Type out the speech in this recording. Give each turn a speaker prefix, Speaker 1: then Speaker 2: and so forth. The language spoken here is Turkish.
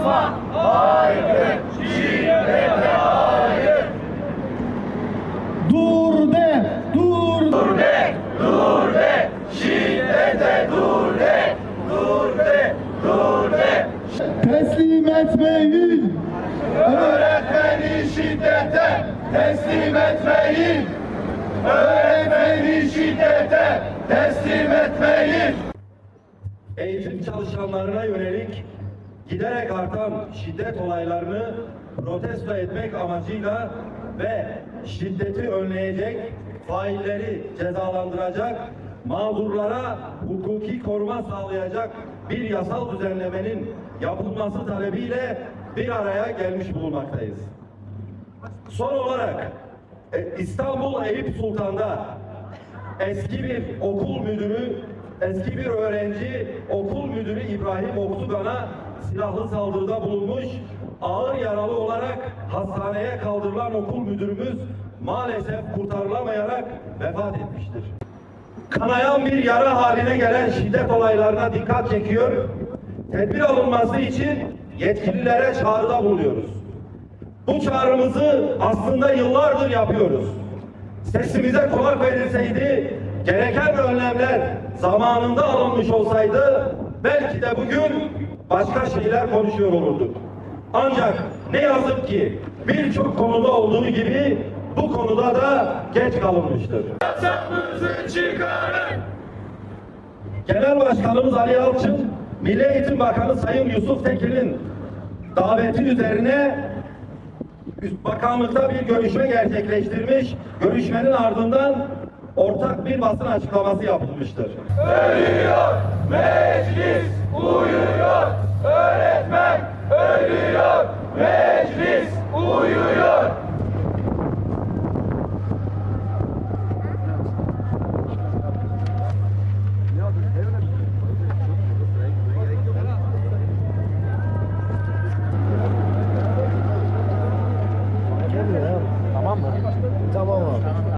Speaker 1: Osman haykır, şiddete hayır.
Speaker 2: Dur de, dur.
Speaker 1: Dur de, dur de, şiddete dur de, dur de, dur de.
Speaker 2: Teslim etmeyin.
Speaker 1: Öğretmeni şiddete teslim etmeyin. Öğretmeni şiddete teslim etmeyin.
Speaker 3: eğitim çalışanlarına yönelik giderek artan şiddet olaylarını protesto etmek amacıyla ve şiddeti önleyecek, failleri cezalandıracak, mağdurlara hukuki koruma sağlayacak bir yasal düzenlemenin yapılması talebiyle bir araya gelmiş bulunmaktayız. Son olarak e, İstanbul Eyüp Sultan'da eski bir okul müdürü, eski bir öğrenci okul müdürü İbrahim Oktugan'a silahlı saldırıda bulunmuş, ağır yaralı olarak hastaneye kaldırılan okul müdürümüz maalesef kurtarılamayarak vefat etmiştir. Kanayan bir yara haline gelen şiddet olaylarına dikkat çekiyor, tedbir alınması için yetkililere çağrıda bulunuyoruz. Bu çağrımızı aslında yıllardır yapıyoruz. Sesimize kulak verilseydi, gereken önlemler zamanında alınmış olsaydı belki de bugün başka şeyler konuşuyor olurduk. Ancak ne yazık ki birçok konuda olduğu gibi bu konuda da geç kalınmıştır. Genel Başkanımız Ali Yalçın, Milli Eğitim Bakanı Sayın Yusuf Tekin'in daveti üzerine bakanlıkta bir görüşme gerçekleştirmiş. Görüşmenin ardından ortak bir basın açıklaması yapılmıştır.
Speaker 1: Ölüyor, meclis uyuyor, öğretmen